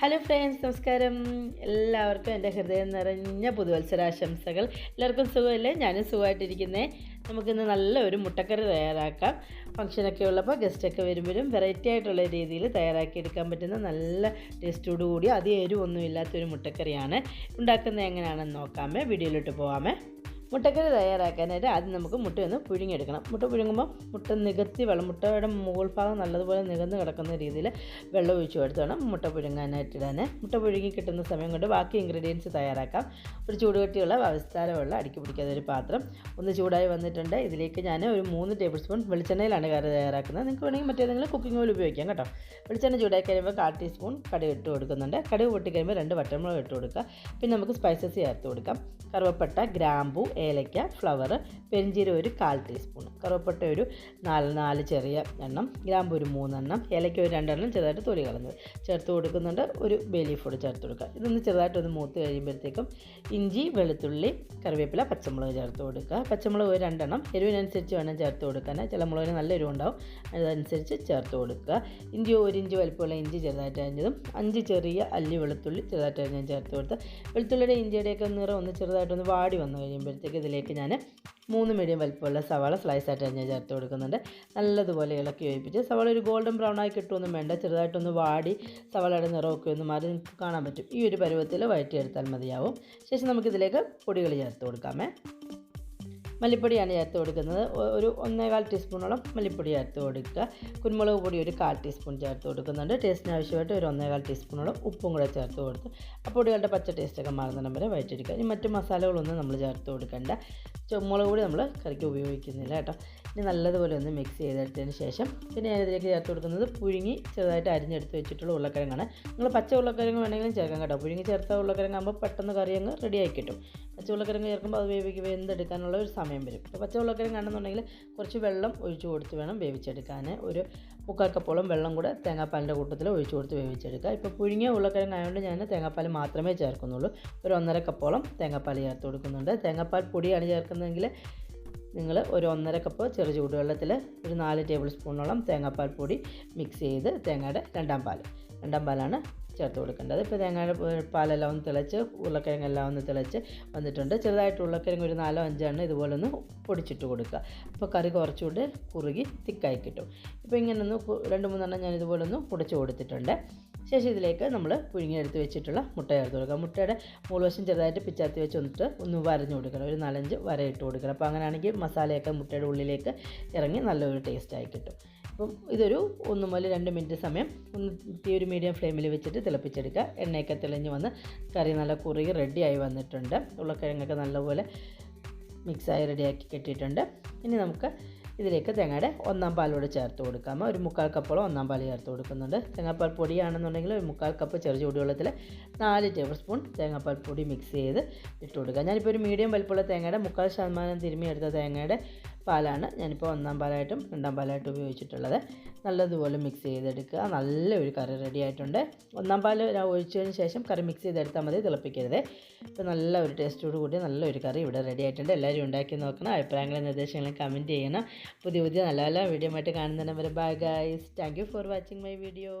Hello friends നമസ്കാരം. എല്ലാവർക്കും എന്റെ ഹൃദയം നിറഞ്ഞ പുതുവത്സരാശംസകൾ. എല്ലാവർക്കും സുഖമല്ലേ? ഞാനും സുഖമായിട്ടിരിക്കുന്നേ. നമുക്കിന്ന് നല്ല ഒരു മുട്ടക്കറി തയ്യാറാക്കാം. ഫംഗ്ഷനൊക്കെ ഉള്ളപ്പോൾ ഗസ്റ്റൊക്കെ വരുമ്പോഴും വെറൈറ്റി ആയിട്ടുള്ള രീതിയിൽ തയ്യാറാക്കിയെടുക്കാൻ പറ്റുന്ന നല്ല ടേസ്റ്റോടു കൂടി അധികം എരിവൊന്നും ഇല്ലാത്തൊരു മുട്ടക്കറിയാണ്. ഉണ്ടാക്കുന്നത് എങ്ങനെയാണെന്ന് നോക്കാമേ. വീഡിയോയിലോട്ട് പോകാമേ മുട്ടക്കറി തയ്യാറാക്കാനായിട്ട് ആദ്യം നമുക്ക് മുട്ടയൊന്ന് പുഴുങ്ങിയെടുക്കണം. മുട്ട പുഴുങ്ങുമ്പോൾ മുട്ട നികത്തി വെള്ളം മുട്ടയുടെ മുകൾ ഭാഗം നല്ലതുപോലെ നികന്ന് കിടക്കുന്ന രീതിയിൽ വെള്ളം ഒഴിച്ച് കൊടുത്ത് വേണം മുട്ട പുഴുങ്ങാനായിട്ട് ഇടാൻ മുട്ട പുഴുങ്ങി കിട്ടുന്ന സമയം കൊണ്ട് ബാക്കി ഇൻഗ്രീഡിയൻസ് തയ്യാറാക്കാം. ഒരു ചൂടുകട്ടിയുള്ള അവസ്ഥാരമുള്ള അടുക്കി പിടിക്കാത്ത ഒരു പാത്രം ഒന്ന് ചൂടായി വന്നിട്ടുണ്ട്. ഇതിലേക്ക് ഞാൻ ഒരു മൂന്ന് ടേബിൾ സ്പൂൺ വെളിച്ചെണ്ണയിലാണ് കറി തയ്യാറാക്കുന്നത്. നിങ്ങൾക്ക് വേണമെങ്കിൽ മറ്റേതെങ്കിലും കുക്കിംഗ് ഓയിൽ ഉപയോഗിക്കാം കേട്ടോ. വെളിച്ചെണ്ണ ചൂടായി കഴിയുമ്പോൾ കാൽ ടീസ്പൂൺ കടുക് ഇട്ട് കൊടുക്കുന്നുണ്ട്. കടുക് പൊട്ടി കഴിയുമ്പോൾ രണ്ട് വട്ടമുളക് ഇട്ട് കൊടുക്കുക. പിന്നെ നമുക്ക് സ്പൈസസ് ചേർത്ത് കൊടുക്കാം. കറുവപ്പട്ട ഗ്രാമ്പു ഏലയ്ക്ക ഫ്ലവർ പെരിഞ്ചീരം ഒരു കാൽ ടീസ്പൂൺ കറുവപ്പട്ട ഒരു നാല് നാല് ചെറിയ എണ്ണം ഗ്രാമ്പു ഒരു മൂന്നെണ്ണം ഏലയ്ക്ക ഒരു രണ്ടെണ്ണം ചെറുതായിട്ട് തൊലി കളഞ്ഞത് ചേർത്ത് കൊടുക്കുന്നുണ്ട്. ഒരു ബേലീഫ് കൂടി ചേർത്ത് കൊടുക്കുക. ഇതൊന്ന് ചെറുതായിട്ടൊന്ന് മൂത്ത് കഴിയുമ്പോഴത്തേക്കും ഇഞ്ചി വെളുത്തുള്ളി കറിവേപ്പില പച്ചമുളക് ചേർത്ത് കൊടുക്കുക. പച്ചമുളക് ഒരു രണ്ടെണ്ണം എരിവിനനുസരിച്ച് വേണം ചേർത്ത് കൊടുക്കാൻ. ചില മുളകിന് നല്ല എരിവ് ഉണ്ടാവും. അതനുസരിച്ച് ചേർത്ത് കൊടുക്കുക. ഇഞ്ചി ഒരു ഇഞ്ച് വലിപ്പമുള്ള ഇഞ്ചി ചെറുതായിട്ട് അരിഞ്ഞതും അഞ്ച് ചെറിയ അല്ലി വെളുത്തുള്ളി ചെറുതായിട്ട് അരിഞ്ഞതും ചേർത്ത് കൊടുത്ത് വെളുത്തുള്ളിയുടെ ഇഞ്ചിയുടെയൊക്കെ നിറം ഒന്ന് ചെറുതായിട്ടൊന്ന് വാടി വന്നു കഴിയുമ്പോഴത്തേക്ക് ഇതിലേക്ക് ഞാൻ മൂന്ന് മീഡിയം വലിപ്പമുള്ള സവാള സ്ലൈസ് സ്ലൈസായിട്ട് ഞാൻ ചേർത്ത് കൊടുക്കുന്നുണ്ട്. നല്ലതുപോലെ ഇളക്കി യോജിപ്പിച്ച് സവാള ഒരു ഗോൾഡൻ ബ്രൗൺ ആയി കിട്ടുമൊന്നും വേണ്ട. ചെറുതായിട്ടൊന്ന് വാടി സവാളയുടെ നിറമൊക്കെ ഒന്ന് മാറി കാണാൻ പറ്റും. ഈ ഒരു പരുവത്തിൽ വഴറ്റിയെടുത്താൽ മതിയാവും. ശേഷം നമുക്കിതിലേക്ക് പൊടികൾ ചേർത്ത് കൊടുക്കാമേ. മല്ലിപ്പൊടിയാണ് ചേർത്ത് കൊടുക്കുന്നത്. ഒരു ഒന്നേകാൽ ടീസ്പൂണോളം മല്ലിപ്പൊടി ചേർത്ത് കൊടുക്കുക. കുരുമുളക് പൊടി ഒരു കാൽ ടീസ്പൂൺ ചേർത്ത് കൊടുക്കുന്നുണ്ട്. ടേസ്റ്റിന് ആവശ്യമായിട്ട് ഒരു ഒന്നേകാൽ ടീസ്പൂണോളം ഉപ്പും കൂടെ ചേർത്ത് കൊടുത്ത് ആ പൊടികളുടെ പച്ച ടേസ്റ്റൊക്കെ മാറുന്നിടം വരെ വയറ്റെടുക്കുക ഇനി മറ്റു മസാലകളൊന്നും നമ്മൾ ചേർത്ത് കൊടുക്കേണ്ട. ചുമ്മുളക് മുളക് പൊടി നമ്മൾ കറിക്ക് ഉപയോഗിക്കുന്നില്ല കേട്ടോ. ഇനി നല്ലതുപോലെ ഒന്ന് മിക്സ് ചെയ്തെടുത്തതിന് ശേഷം പിന്നെ ഞാനിതിലേക്ക് ചേർത്ത് കൊടുക്കുന്നത് പുഴുങ്ങി ചെറുതായിട്ട് അരിഞ്ഞെടുത്ത് വെച്ചിട്ടുള്ള ഉരുളക്കിഴങ്ങാണ്. നിങ്ങൾ പച്ച ഉരുളക്കിഴങ്ങ് വേണമെങ്കിലും ചേർക്കാം കേട്ടോ. പുഴുങ്ങി ചേർത്ത ഉരുളക്കിഴങ്ങാകുമ്പോൾ പെട്ടെന്ന് കറി അങ്ങ് റെഡിയായി കിട്ടും. പച്ച ഉരുളക്കിഴങ്ങ് ചേർക്കുമ്പോൾ അത് വേവിക്ക് വെന്തെടുക്കാനുള്ള ഒരു സമയം വരും. അപ്പോൾ പച്ച ഉരുളക്കിഴങ്ങാണെന്നുണ്ടെങ്കിൽ കുറച്ച് വെള്ളം ഒഴിച്ചു കൊടുത്ത് വേണം വേവിച്ചെടുക്കാൻ. ഒരു മുക്കാൽ കപ്പോളം വെള്ളം കൂടെ തേങ്ങാപ്പാലിന്റെ കൂട്ടത്തിൽ ഒഴിച്ചു കൊടുത്ത് വേവിച്ചെടുക്കുക. ഇപ്പോൾ പുഴുങ്ങിയ ഉള്ളക്കരം ആയതുകൊണ്ട് ഞാൻ തേങ്ങാപ്പാൽ മാത്രമേ ചേർക്കുന്നുള്ളൂ. ഒരു ഒന്നര കപ്പോളം തേങ്ങാപ്പാൽ ചേർത്ത് കൊടുക്കുന്നുണ്ട്. തേങ്ങാപ്പാൽ പൊടിയാണ് ചേർക്കുന്നതെങ്കിൽ നിങ്ങൾ ഒരു ഒന്നര കപ്പ് ചെറു ചൂടുവെള്ളത്തിൽ ഒരു നാല് ടേബിൾ സ്പൂണോളം തേങ്ങാപ്പാൽ പൊടി മിക്സ് ചെയ്ത് തേങ്ങയുടെ രണ്ടാം പാൽ. രണ്ടാം പാലാണ് ചേർത്ത് കൊടുക്കേണ്ടത്. ഇപ്പോൾ തേങ്ങയുടെ പാലെല്ലാം ഒന്ന് തിളച്ച് ഉരുളക്കിഴങ്ങെല്ലാം ഒന്ന് തിളച്ച് വന്നിട്ടുണ്ട്. ചെറുതായിട്ട് ഉരുളക്കിഴങ്ങ് ഒരു നാലോ അഞ്ചോ എണ്ണം ഇതുപോലെ ഒന്ന് പൊടിച്ചിട്ട് കൊടുക്കുക. അപ്പോൾ കറി കുറച്ചുകൂടി കുറുകി തിക്കായി കിട്ടും. ഇപ്പോൾ ഇങ്ങനെ ഒന്ന് രണ്ട് മൂന്നെണ്ണം ഞാൻ ഇതുപോലെ ഒന്ന് പൊടിച്ച് കൊടുത്തിട്ടുണ്ട്. ശേഷം ഇതിലേക്ക് നമ്മൾ പുഴുങ്ങിയെടുത്ത് വെച്ചിട്ടുള്ള മുട്ട ചേർത്ത് കൊടുക്കുക. മുട്ടയുടെ മുൾവശം ചെറുതായിട്ട് പിച്ചാത്തി വെച്ച് വന്നിട്ട് ഒന്ന് വരഞ്ഞു കൊടുക്കണം. ഒരു നാലഞ്ച് വരയിട്ട് കൊടുക്കണം. അപ്പോൾ അങ്ങനെയാണെങ്കിൽ മസാലയൊക്കെ മുട്ടയുടെ ഉള്ളിലേക്ക് ഇറങ്ങി നല്ലൊരു ടേസ്റ്റായി കിട്ടും. അപ്പം ഇതൊരു ഒന്ന് മുതൽ രണ്ട് മിനിറ്റ് സമയം ഒന്ന് തീ ഒരു മീഡിയം ഫ്ലെയിമിൽ വെച്ചിട്ട് തിളപ്പിച്ചെടുക്കുക. എണ്ണയൊക്കെ തെളിഞ്ഞ് വന്ന് കറി നല്ല കുറുകി റെഡിയായി വന്നിട്ടുണ്ട്. ഉരുളക്കിഴങ്ങൊക്കെ നല്ലപോലെ മിക്സായി റെഡിയാക്കി കെട്ടിയിട്ടുണ്ട്. ഇനി നമുക്ക് ഇതിലേക്ക് തേങ്ങയുടെ ഒന്നാം പാലോട് ചേർത്ത് കൊടുക്കാം. ഒരു മുക്കാൽ കപ്പോളം ഒന്നാം പാൽ ചേർത്ത് കൊടുക്കുന്നുണ്ട്. തേങ്ങാപ്പാൽ പൊടിയാണെന്നുണ്ടെങ്കിൽ ഒരു മുക്കാൽ കപ്പ് ചെറു ചൂടുവെള്ളത്തിൽ നാല് ടേബിൾ സ്പൂൺ തേങ്ങാപ്പാൽ പൊടി മിക്സ് ചെയ്ത് ഇട്ട് കൊടുക്കുക. ഞാനിപ്പോൾ ഒരു മീഡിയം വലിപ്പമുള്ള തേങ്ങയുടെ മുക്കാൽ ശതമാനം തിരുമ്മിയെടുത്ത തേങ്ങയുടെ പാലാണ്. ഞാനിപ്പോൾ ഒന്നാം പാലായിട്ടും രണ്ടാം പാലായിട്ടും ഉപയോഗിച്ചിട്ടുള്ളത്. നല്ലതുപോലെ മിക്സ് ചെയ്തെടുക്കുക. നല്ലൊരു കറി റെഡി ആയിട്ടുണ്ട്. ഒന്നാം പാൽ ഒഴിച്ചതിന് ശേഷം കറി മിക്സ് ചെയ്തെടുത്താൽ മതി തിളപ്പിക്കരുത്. ഇപ്പോൾ നല്ല ഒരു ടേസ്റ്റോട് കൂടി നല്ലൊരു കറി ഇവിടെ റെഡി ആയിട്ടുണ്ട്. എല്ലാവരും ഉണ്ടാക്കി നോക്കണം. അഭിപ്രായങ്ങളും നിർദ്ദേശങ്ങളും കമന്റ് ചെയ്യണം. പുതിയ പുതിയ നല്ല നല്ല വീഡിയോ ആയിട്ട് കാണുന്നതിന് വരെ bye guys thank you for watching my video